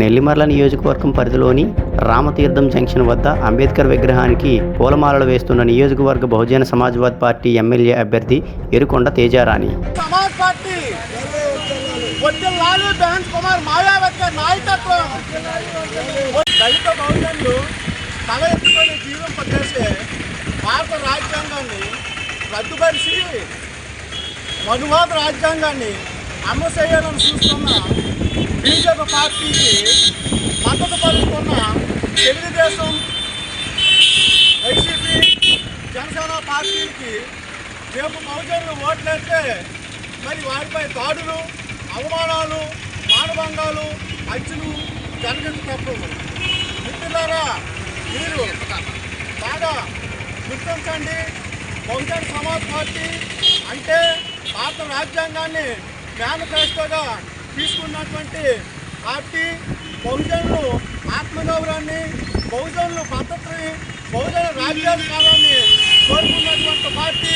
నెల్లిమర్ల నియోజకవర్గం పరిధిలోని రామతీర్థం జంక్షన్ వద్ద అంబేద్కర్ విగ్రహానికి పూలమాలలు వేస్తున్న నియోజకవర్గ బహుజన సమాజ్వాద్ పార్టీ ఎమ్మెల్యే అభ్యర్థి ఎరుకొండ తేజారాణి. భారత రాజ్యాంగాన్ని రద్దుపరిచి మనువాద రాజ్యాంగాన్ని అమలు చేయాలని చూస్తూ పార్టీకి మద్దతు పలుకుతున్న తెలుగుదేశం వైసీపీ జనసేన పార్టీకి రేపు బహుజనులు ఓట్లేస్తే మరి వారిపై దాడులు అవమానాలు మానభంగాలు హత్యలు జరగదు తప్పవు మిత్రులారా మీరు బాగా గుర్తించండి బహుజన సమాజ్ పార్టీ అంటే భారత రాజ్యాంగాన్ని మేనిఫెస్టోగా తీసుకున్నటువంటి పార్టీ బహుజనులు ఆత్మగౌరవాన్ని బహుజనులు పద్ధతిని బహుజన రాజ్యాంగాన్ని కోరుకున్నటువంటి పార్టీ